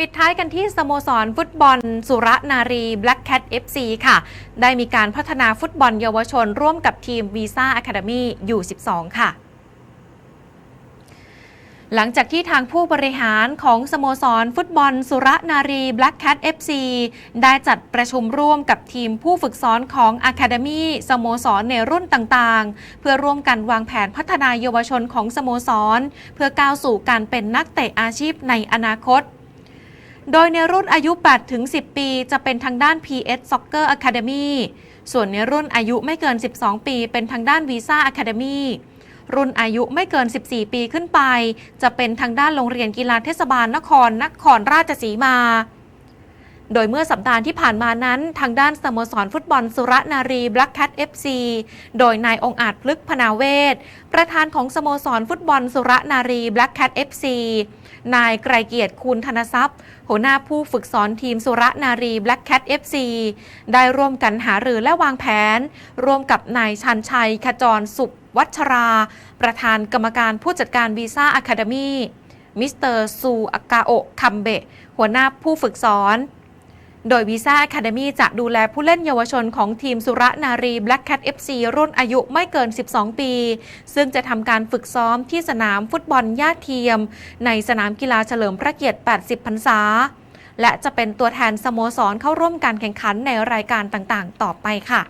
ปิดท้ายกันที่สโมสรฟุตบอล สุรนารี Black Cat FC ค่ะ ได้มีการพัฒนาฟุตบอลเยาวชนร่วมกับทีมวีซ่าอะคาเดมี่อยู่12ค่ะหลังจากที่ทางผู้บริหารของสโมสร ฟุตบอล สุรนารี Black Cat FC ได้จัดประชุมร่วมกับทีมผู้ฝึกสอนของ Academy สโมสรในรุ่นต่างๆ เพื่อร่วมกันวางแผนพัฒนาเยาวชนของสโมสร เพื่อก้าวสู่การเป็นนักเตะอาชีพในอนาคต โดยในรุ่นอายุ8ถึง10 ปี จะเป็นทางด้าน PS Soccer Academy ส่วนในรุ่นอายุไม่เกิน 12 ปี เป็นทางด้าน Visa Academy รุ่นอายุไม่เกิน 14 ปีขึ้นไป จะเป็นทางด้านโรงเรียนกีฬาเทศบาลนครนครราชสีมา โดยเมื่อสัปดาห์ที่ผ่านมานั้น ทางด้านสโมสรฟุตบอลสุรนารี Black Cat FC โดยนายองอาจพลึกพนาเวศประธานของสโมสรฟุตบอลสุรนารี Black Cat FC นายไกรเกียรติคุณธนทรัพย์ หัวหน้าผู้ฝึกสอนทีมสุรนารี Black Cat FC ได้ร่วมกันหารือและวางแผน ร่วมกับนายชันชัยขจรสุขวัชรา ประธานกรรมการผู้จัดการวีซ่าอะคาเดมีมิสเตอร์ซูอากาโอคัมเบะหัวหน้าผู้ฝึกสอน โดยวีซ่าแคาเดมีจะดูแลผู้เล่นเยาวชนของทีมสุรนารี Black Cat FC รุ่นอายุไม่เกิน 12 ปี ซึ่งจะทำการฝึกซ้อมที่สนามฟุตบอลย่าเทียม ในสนามกีฬาเฉลิมพระเกียรติ 80 พรรษา และจะเป็นตัวแทนสโมสรเข้าร่วมการแข่งขันในรายการต่างๆ ต่อไปค่ะ